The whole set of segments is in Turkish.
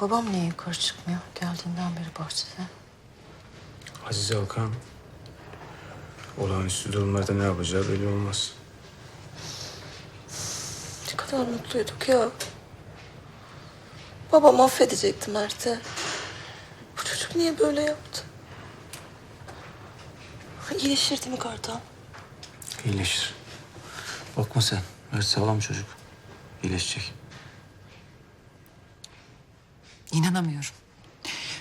Babam niye yukarı çıkmıyor geldiğinden beri bahçede? Aziz Alkan olağanüstü durumlarda ne yapacağı belli olmaz. Ne kadar mutluyduk ya. Babam affedecekti Mert'e. Bu çocuk niye böyle yaptı? İyileşir değil mi Kartal? İyileşir. Bakma sen. Mert sağlam çocuk. İyileşecek. İnanamıyorum.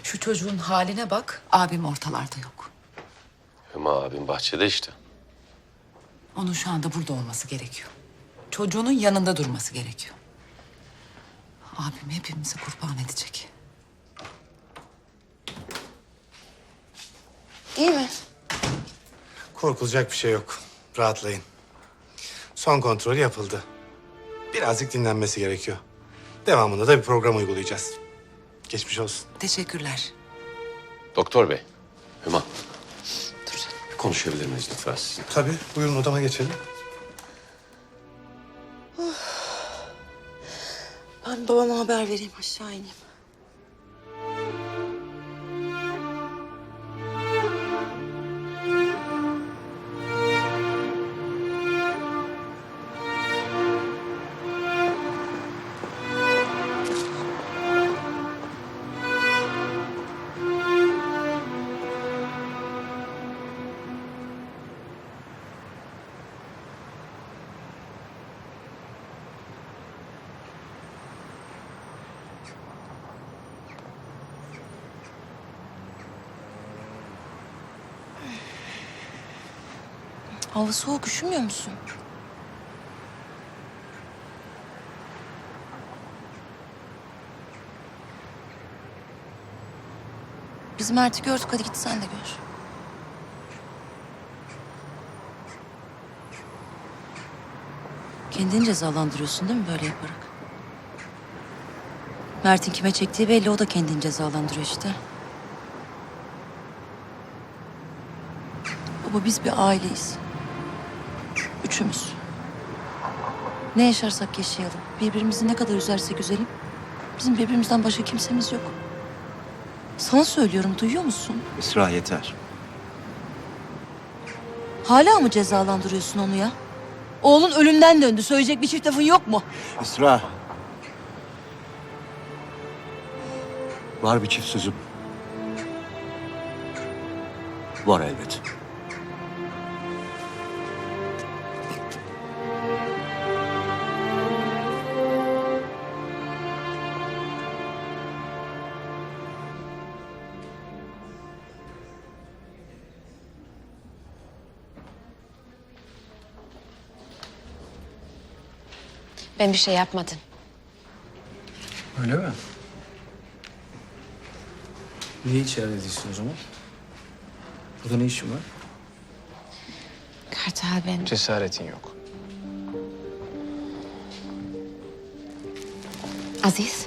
Şu çocuğun haline bak, abim ortalarda yok. Hüma abim bahçede işte. Onun şu anda burada olması gerekiyor. Çocuğunun yanında durması gerekiyor. Abim hepimizi kurban edecek. İyi mi? Korkulacak bir şey yok. Rahatlayın. Son kontrol yapıldı. Birazcık dinlenmesi gerekiyor. Devamında da bir program uygulayacağız. Geçmiş olsun. Teşekkürler. Doktor bey, Hüma. Dur konuşabilir miyiz lütfen sizinle? Tabii. Buyurun odama geçelim. Ben babama haber vereyim aşağı ineyim. Hava soğuk üşümüyor musun? Biz Mert'i gördük hadi git sen de gör. Kendini cezalandırıyorsun değil mi böyle yaparak? Mert'in kime çektiği belli o da kendini cezalandırıyor işte. Baba biz bir aileyiz. Üçümüz. Ne yaşarsak yaşayalım. Birbirimizi ne kadar üzersek üzelim. Bizim birbirimizden başka kimsemiz yok. Sana söylüyorum duyuyor musun? İsra yeter. Hala mı cezalandırıyorsun onu ya? Oğlun ölümden döndü. Söyleyecek bir çift lafın yok mu? İsra. Var bir çift sözüm. Var elbet. Ben bir şey yapmadım. Öyle mi? Niye içeride değilsin o zaman? Burada ne işin var? Kartal ben... Cesaretin yok. Aziz.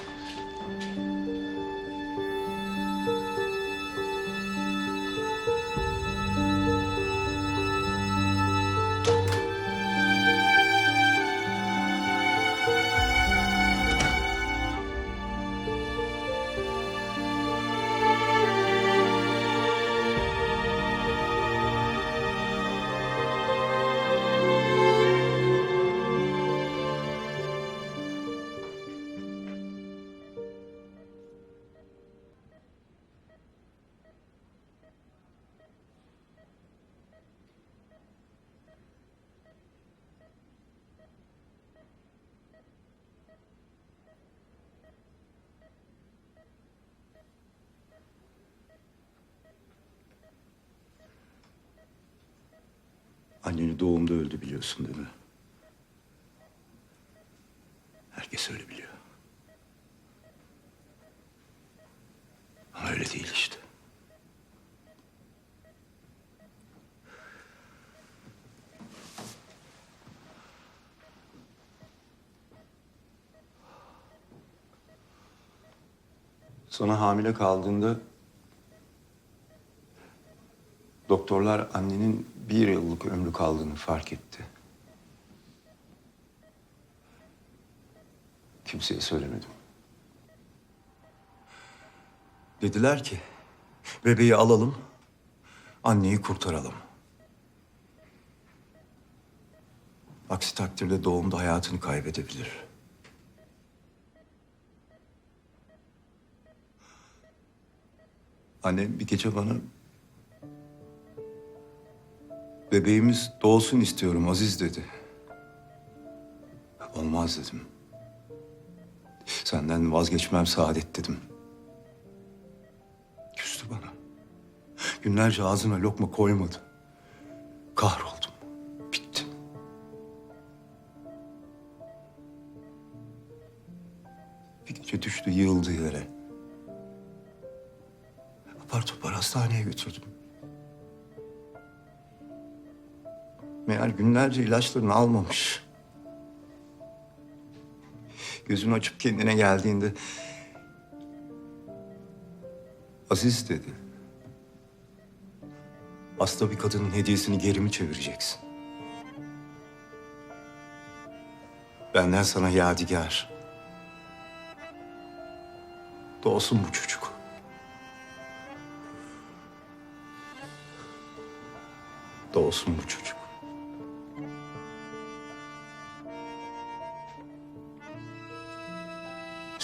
Anneni doğumda öldü biliyorsun değil mi? Herkes öyle biliyor. Ama öyle değil işte. Sana hamile kaldığında doktorlar annenin bir yıllık ömrü kaldığını fark etti. Kimseye söylemedim. Dediler ki bebeği alalım, anneyi kurtaralım. Aksi takdirde doğumda hayatını kaybedebilir. Annem bir gece bana bebeğimiz doğsun istiyorum Aziz dedi. Olmaz dedim. Senden vazgeçmem saadet dedim. Küstü bana. Günlerce ağzına lokma koymadı. Kahroldum. Bittim. Bir gece düştü yığıldı yere. Apar topar hastaneye götürdüm. Meğer günlerce ilaçlarını almamış. Gözünü açıp kendine geldiğinde... Aziz dedi. Hasta bir kadının hediyesini geri mi çevireceksin? Benden sana yadigar. Doğsun bu çocuk. Doğsun bu çocuk.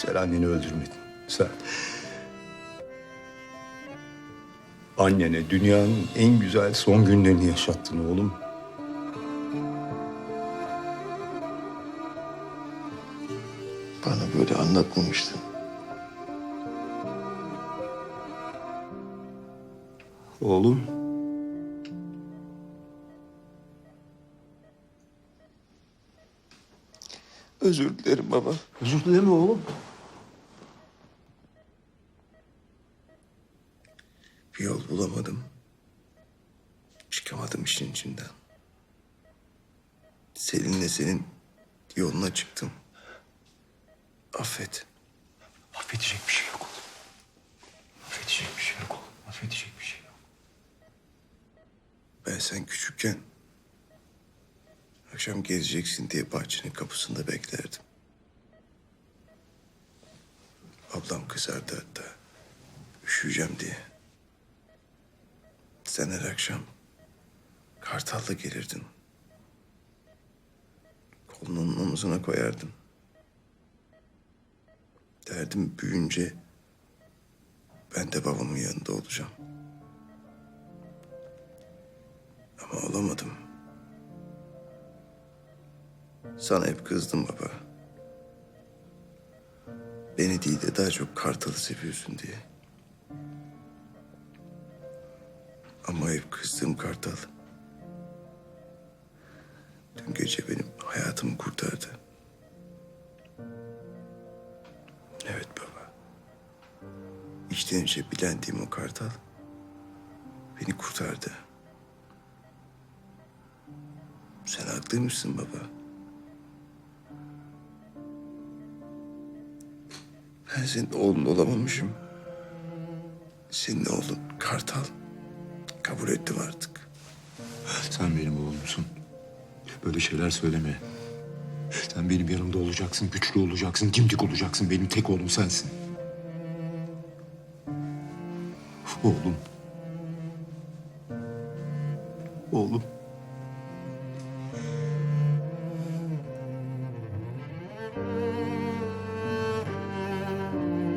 Sen anneni öldürmedin. Sen... Annene dünyanın en güzel son günlerini yaşattın oğlum. Bana böyle anlatmamıştın. Oğlum. Özür dilerim baba. Özür dileme oğlum. Bir yol bulamadım. Çıkamadım işin içinden. Selin'le senin yoluna çıktım. Affet. Affedecek bir şey yok oğlum. Affedecek bir şey yok oğlum. Affedecek bir şey yok. Ben sen küçükken akşam gezeceksin diye bahçenin kapısında beklerdim. Ablam kızardı hatta. Üşüyeceğim diye. Sen her akşam Kartal'la gelirdin. Kolunun omuzuna koyardın. Derdim büyüyünce ben de babamın yanında olacağım. Ama olamadım. Sana hep kızdım baba. Beni değil de daha çok Kartal'ı seviyorsun diye. Kızdığım Kartal. Dün gece benim hayatımı kurtardı. Evet baba. İçten içe bilendiğim o Kartal beni kurtardı. Sen haklıymışsın baba. Ben senin oğlun olamamışım. Senin oğlun Kartal. Kabul ettim artık. Sen benim oğlumsun. Böyle şeyler söyleme. Sen benim yanımda olacaksın, güçlü olacaksın, dimdik olacaksın. Benim tek oğlum sensin. Oğlum. Oğlum.